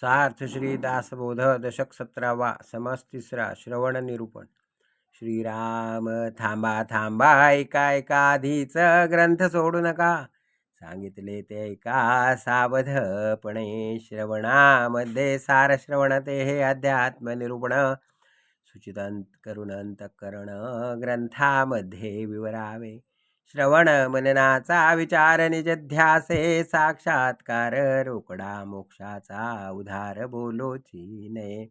सार्थ श्री दासबोध दशक सतरावा समास तिसरा श्रवण निरूपण श्रीराम थांबा थांबा ऐका ऐका आधीच ग्रंथ सोडू नका. सांगितले ते ऐका सावधपणे श्रवणामध्ये सार श्रवण ते हे अध्यात्म निरूपण सूचित करून अंतकरण ग्रंथामध्ये विवरावे. श्रवण मननाचा विचार निजध्यासे साक्षात्कार रोकडा मोक्षाचा उधार बोलोची नये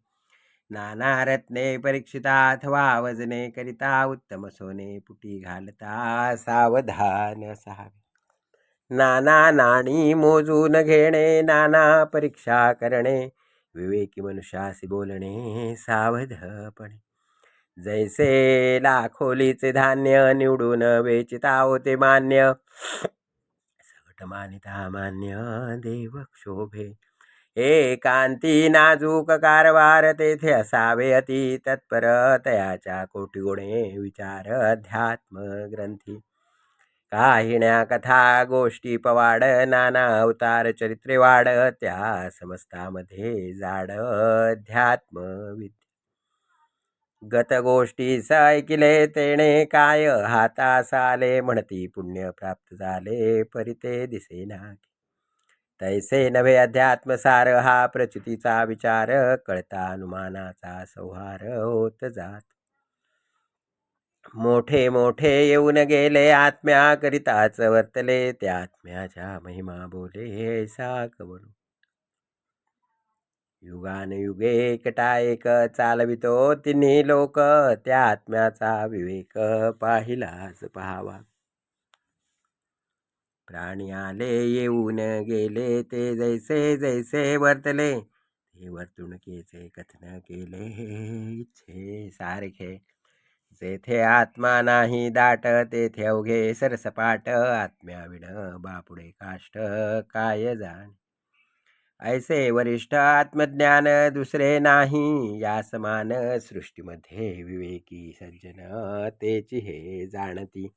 नाना रत्ने परीक्षिता अथवा वजने करिता उत्तम सोने पुटी घालता सावधान सहावे. नाना नाणी मोजून घेणे नाना परीक्षा करणे विवेकी मनुष्यासी बोलणे सावधपणे. जैसे लाखोलीचे धान्य निवडून वेचिता होते मान्य. सगट मानिता मान्य देव क्षोभे. कांती नाजूक कारवार तेथे असावे अति तत्पर तयाच्या कोटी गुणे विचार अध्यात्म ग्रंथी. काहिण्या कथा गोष्टी पवाड नाना अवतार चरित्रे वाढ त्या समस्तामध्ये जाड अध्यात्म विद्या. गत गोष्टी ऐकिले तेणे काय हातास आले म्हणती पुण्य प्राप्त झाले परिते दिसेना तैसे नव्हे अध्यात्मसार हा प्रचितीचा विचार कळता अनुमानाचा संहार होत जात. मोठे मोठे येऊन गेले आत्म्या करिताच वर्तले त्या आत्म्याच्या महिमा बोले ऐसा कवडू युगानयुगे एकटा एक चालवितो तिन्ही लोक. त्या आत्म्याचा विवेक पाहिलाच पहावा. प्राणी आले येऊन गेले ते जैसे जैसे वर्तले. ते वर्तुणुकीचे कथन केले इच्छे सारखे. जेथे आत्मा नाही दाट तेथे अवघे सरसपाट. आत्म्याविण बापुडे काष्ट काय जाण. ऐसे वरिष्ठ आत्मज्ञान दुसरे नाही. या समान सृष्टीमध्ये विवेकी सज्जन तेची हे जाणती.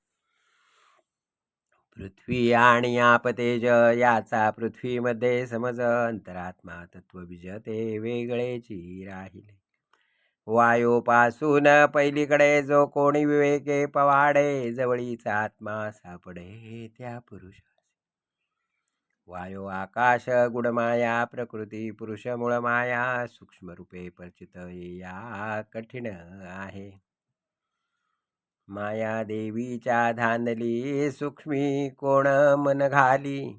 पृथ्वी आणि आपतेज याचा पृथ्वीमध्ये समज अंतरात्मा तत्वबीज ते वेगळेची राहिले. वायोपासून पहिलीकडे जो कोणी विवेके पवाडे जवळीचा आत्मा सापडे त्या पुरुष वायू आकाश गुणमाया प्रकृती पुरुष माया सूक्ष्म रूपे परिचित या कठीण आहे. माया देवीच्या धांदली सूक्ष्मी कोण मन घाली?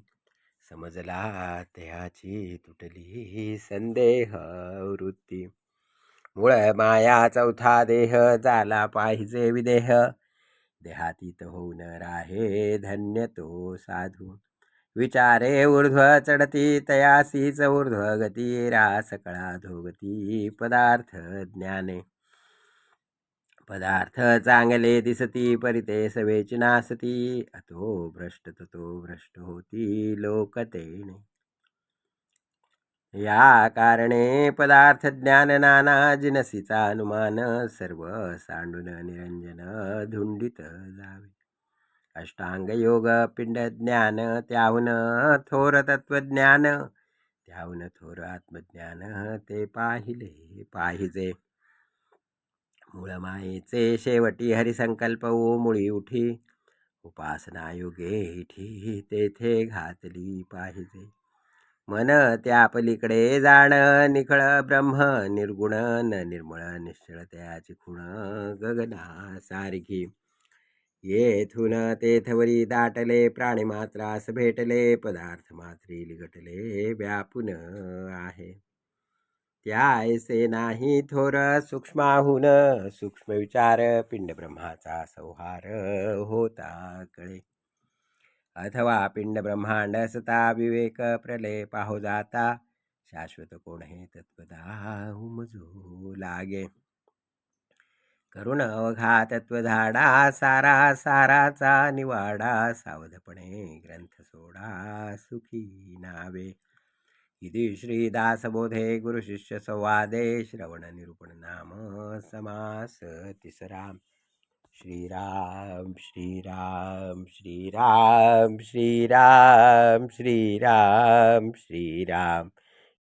समजला त्याची तुटली संदेह वृत्ती. मूळ माया चौथा देह झाला पाहिजे विदेह. देहातीत होऊन राहे धन्य तो साधू. विचारे ऊर्ध्व चढती तयासीच ऊर्ध्व गती रास कळा धोगती पदार्थ ज्ञाने. पदार्थ चांगले दिसती परिते सवेच नासती. अतो भ्रष्ट ततो भ्रष्ट होती लोकतेने या कारणे पदार्थ ज्ञान नाना जिनसीचा अनुमान सर्व सांडून निरंजन धुंडित जावे. अष्टांग योग पिंड ज्ञान त्याहून थोर तत्वज्ञान त्याहून थोर आत्मज्ञान ते पाहिले पाहिजे. मूळ मायेचे शेवटी हरिसंकल्प ओ मुळी उठी उपासना योगे तेथे घातली पाहिजे. मन त्या पलीकडे जाण निखळ ब्रह्म निर्गुण न निर्मळ निश्चळ त्याची खुण गगना सारखी. येथून तेथवरी दाटले प्राणीमात्रास भेटले पदार्थ मात्री लिगटले व्यापून आहे. त्यायसे नाही थोर सूक्ष्माहून सूक्ष्म विचार पिंड ब्रह्माचा संहार होता कळे. अथवा पिंड ब्रह्मांड सता विवेक प्रलय पाहो जाता शाश्वत कोण हे तत्वदा उमजू लागे. करुण अवघा तत्वधाडा सारा साराचा निवाडा सावधपणे ग्रंथ सोडा सुखी नावे. इति श्रीदासबोधे गुरुशिष्य संवादे श्रवण निरूपण नाम समास तिसरा श्रीराम श्रीराम श्रीराम श्रीराम श्रीराम श्रीराम.